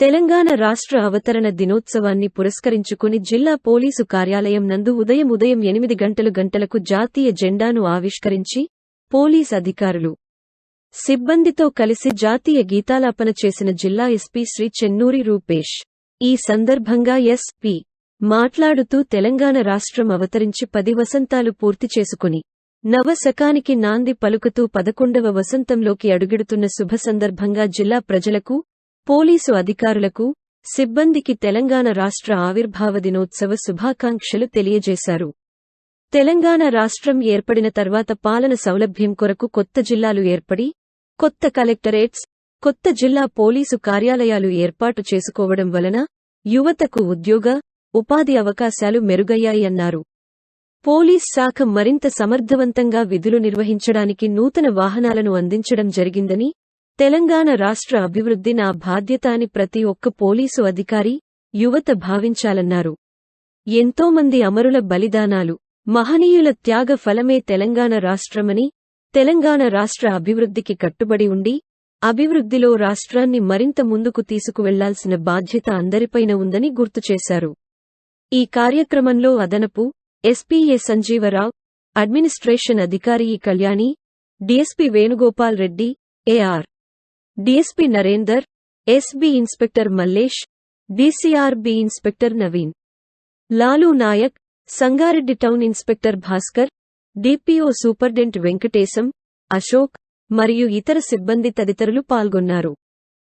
తెలంగాణ రాష్ట్ర అవతరణ దినోత్సవాన్ని పురస్కరించుకుని జిల్లా పోలీసు కార్యాలయం నందు ఉదయం ఉదయం ఎనిమిది గంటలు గంటలకు జాతీయ జెండాను ఆవిష్కరించి పోలీస్ అధికారులు సిబ్బందితో కలిసి జాతీయ గీతాలాపన చేసిన జిల్లా ఎస్పీ శ్రీ చెన్నూరి రూపేష్. ఈ సందర్భంగా ఎస్పీ మాట్లాడుతూ తెలంగాణ రాష్ట్రం అవతరించి పది వసంతాలు పూర్తి చేసుకుని నవశకానికి నాంది పలుకుతూ పదకొండవ వసంతంలోకి అడుగిడుతున్న శుభ సందర్భంగా జిల్లా ప్రజలకు పోలీసు అధికారులకు సిబ్బందికి తెలంగాణ రాష్ట్ర ఆవిర్భావ దినోత్సవ శుభాకాంక్షలు తెలియజేశారు. తెలంగాణ రాష్ట్రం ఏర్పడిన తర్వాత పాలన సౌలభ్యం కొరకు కొత్త జిల్లాలు ఏర్పడి కొత్త కలెక్టరేట్స్ కొత్త జిల్లా పోలీసు కార్యాలయాలు ఏర్పాటు చేసుకోవడం వలన యువతకు ఉద్యోగ ఉపాధి అవకాశాలు మెరుగయ్యాయన్నారు పోలీస్ శాఖ మరింత సమర్థవంతంగా విధులు నిర్వహించడానికి నూతన వాహనాలను అందించడం జరిగిందని తెలంగాణ రాష్ట్ర అభివృద్ధి నా బాధ్యత అని ప్రతి ఒక్క పోలీసు అధికారి యువత భావించాలన్నారు. ఎంతోమంది అమరుల బలిదానాలు మహనీయుల త్యాగ ఫలమే తెలంగాణ రాష్ట్రమని తెలంగాణ రాష్ట్ర అభివృద్ధికి కట్టుబడి ఉండి అభివృద్ధిలో రాష్ట్రాన్ని మరింత ముందుకు తీసుకువెళ్ళాల్సిన బాధ్యత అందరిపైన ఉందని గుర్తుచేశారు ఈ కార్యక్రమంలో అదనపు ఎస్పీఏ సంజీవరావు అడ్మినిస్ట్రేషన్ అధికారి ఈ Kalyani DSP Venugopal Reddy AR DSP Narender SB inspector Mallesh DCRB inspector Naveen. Lalu Naik Sangareddy town inspector Bhaskar DPO superintendent Venkatesham Ashok మరియు ఇతర సిబ్బంది తదితరులు పాల్గొన్నారు.